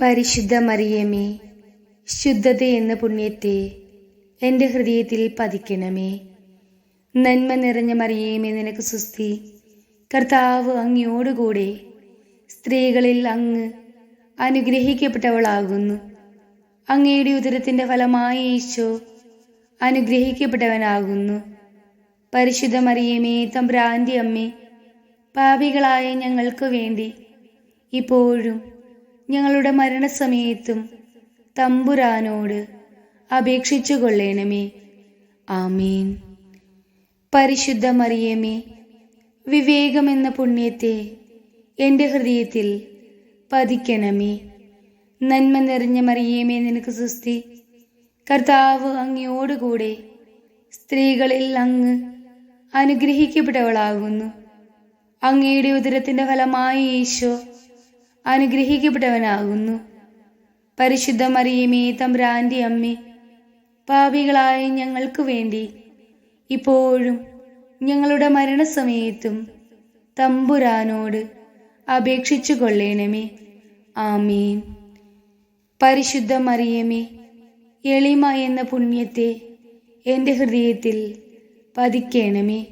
പരിശുദ്ധ മറിയമേ ശുദ്ധത എന്ന പുണ്യത്തെ എന്റെ ഹൃദയത്തിൽ പതിക്കണമേ. നന്മ നിറഞ്ഞ മറിയമേ നിനക്ക് സുസ്തി കർത്താവ് അങ്ങയോടുകൂടെ സ്ത്രീകളിൽ അങ്ങ് അനുഗ്രഹിക്കപ്പെട്ടവളാകുന്നു. അങ്ങയുടെ ഉദരത്തിന്റെ ഫലമായി ഈശോ അനുഗ്രഹിക്കപ്പെട്ടവനാകുന്നു. പരിശുദ്ധ മറിയമേ തമ്പ്രാന്തി അമ്മേ പാപികളായ ഞങ്ങൾക്ക് വേണ്ടി ഇപ്പോഴും ഞങ്ങളുടെ മരണസമയത്തും തമ്പുരാനോട് അപേക്ഷിച്ചു കൊള്ളേണമേ ആമീൻ. പരിശുദ്ധ മറിയമേ വിവേകമെന്ന പുണ്യത്തെ എന്റെ ഹൃദയത്തിൽ പതിക്കണമേ. നന്മ നിറഞ്ഞ മറിയമേ നിനക്ക് സുസ്തി കർത്താവ് അങ്ങയോടുകൂടെ സ്ത്രീകളിൽ അങ്ങ് അനുഗ്രഹിക്കപ്പെട്ടവളാകുന്നു. അങ്ങയുടെ ഉദരത്തിന്റെ ഫലമായി ഈശോ അനുഗ്രഹിക്കപ്പെട്ടവനാകുന്നു പരിശുദ്ധ മറിയമേ തമ്പ്രാന്റെ അമ്മേ പാപികളായ ഞങ്ങൾക്ക് വേണ്ടി ഇപ്പോഴും ഞങ്ങളുടെ മരണസമയത്തും തമ്പുരാനോട് അപേക്ഷിച്ചു കൊള്ളേണമേ. ആമീൻ. പരിശുദ്ധ മറിയമേ എളിമ എന്ന പുണ്യത്തെ എന്റെ ഹൃദയത്തിൽ പതിക്കേണമേ.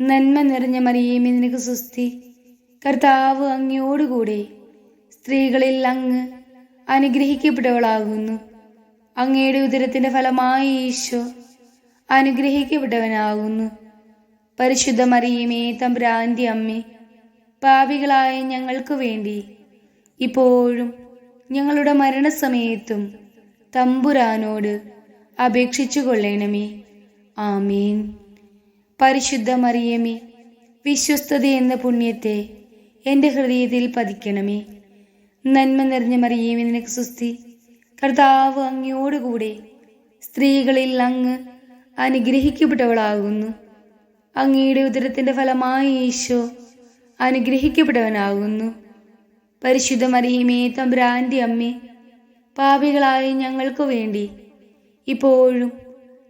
നന്മ നിറഞ്ഞ മറിയമേ നിനക്ക് സുസ്തി കർത്താവ് അങ്ങയോടുകൂടെ സ്ത്രീകളിൽ അങ്ങ് അനുഗ്രഹിക്കപ്പെട്ടവളാകുന്നു. അങ്ങയുടെ ഉദരത്തിന്റെ ഫലമായി ഈശോ അനുഗ്രഹിക്കപ്പെട്ടവനാകുന്നു. പരിശുദ്ധ മറിയമേ തമ്പ്രാന്തി അമ്മേ പാപികളായ ഞങ്ങൾക്ക് വേണ്ടി ഇപ്പോഴും ഞങ്ങളുടെ മരണസമയത്തും തമ്പുരാനോട് അപേക്ഷിച്ചു കൊള്ളണമേ ആമീൻ. പരിശുദ്ധ മറിയമേ വിശ്വസ്തത എന്ന പുണ്യത്തെ എന്റെ ഹൃദയത്തിൽ പതിക്കണമേ. നന്മ നിറഞ്ഞ മറിയമേ നിനക്ക് സുസ്തി കർത്താവ് അങ്ങയോടുകൂടെ സ്ത്രീകളിൽ അങ്ങ് അനുഗ്രഹിക്കപ്പെട്ടവളാകുന്നു. അങ്ങയുടെ ഉദരത്തിന്റെ ഫലമായി ഈശോ അനുഗ്രഹിക്കപ്പെട്ടവനാകുന്നു. പരിശുദ്ധ മറിയമേ തമ്പുരാന്റെ അമ്മേ പാപികളായ ഞങ്ങൾക്ക് വേണ്ടി ഇപ്പോഴും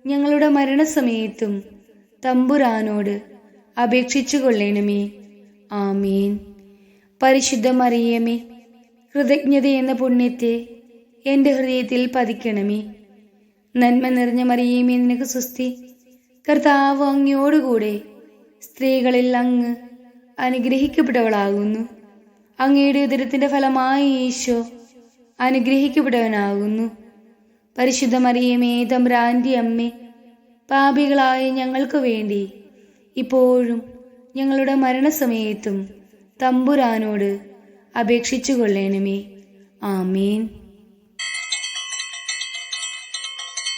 ഞങ്ങളുടെ മരണസമയത്തും തമ്പുരാനോട് അപേക്ഷിച്ചു കൊള്ളണമേ ആമീൻ. പരിശുദ്ധ മറിയമേ കൃതജ്ഞത എന്ന പുണ്യത്തെ എന്റെ ഹൃദയത്തിൽ പതിക്കണമേ. നന്മ നിറഞ്ഞ മറിയമേ നിനക്ക് സുസ്തി കർത്താവ് അങ്ങയോടുകൂടെ സ്ത്രീകളിൽ അങ്ങ് അനുഗ്രഹിക്കപ്പെട്ടവളാകുന്നു. അങ്ങയുടെ ഉദരത്തിന്റെ ഫലമായി ഈശോ അനുഗ്രഹിക്കപ്പെട്ടവനാകുന്നു. പരിശുദ്ധ മറിയമേ തമ്പ്രാന്റെ അമ്മേ പാപികളായ ഞങ്ങൾക്ക് വേണ്ടി ഇപ്പോഴും ഞങ്ങളുടെ മരണസമയത്തും തമ്പുരാനോട് അപേക്ഷിച്ചു കൊള്ളേണമേ ആമീൻ.